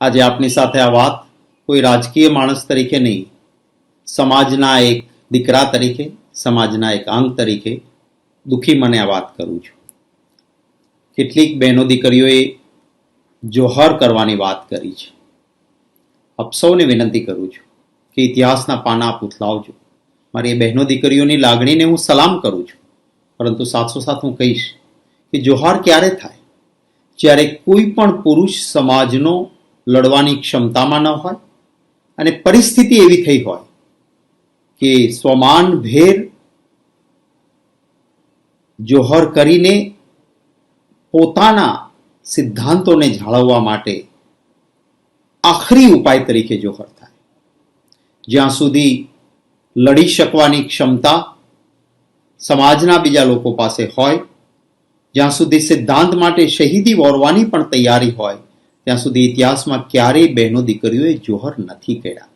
આજે આપની સાથે આ વાત કોઈ રાજકીય માણસ તરીકે નહીં. સમાજના એક દીકરા તરીકે, સમાજના એક અંગ તરીકે દુઃખી મને આ વાત કરું છું. કેટલીક બહેનો દીકરીઓએ જોહર કરવાની વાત કરી છે. આપ સૌને વિનંતી કરું છું કે ઇતિહાસના પાના આપ ઉથલાવજો. મારી એ બહેનો દીકરીઓની લાગણીને હું સલામ કરું છું. પરંતુ સાથોસાથ હું કહીશ કે જોહાર ક્યારે થાય? જ્યારે કોઈ પણ પુરુષ સમાજનો લડવાની ક્ષમતામાં ન હોય અને પરિસ્થિતિ એવી થઈ હોય કે સ્વમાન ભેર જોહર કરીને પોતાના સિદ્ધાંતોને જાળવવા માટે આખરી ઉપાય તરીકે જોહર થાય. જ્યાં સુધી લડી શકવાની ક્ષમતા સમાજના બીજા લોકો પાસે હોય, જ્યાં સુધી સિદ્ધાંત માટે શહીદી વોરવાની પણ તૈયારી હોય ત્યાં સુધી ઇતિહાસમાં ક્યારેય બહેનો દીકરીઓએ જોહર નથી કર્યા.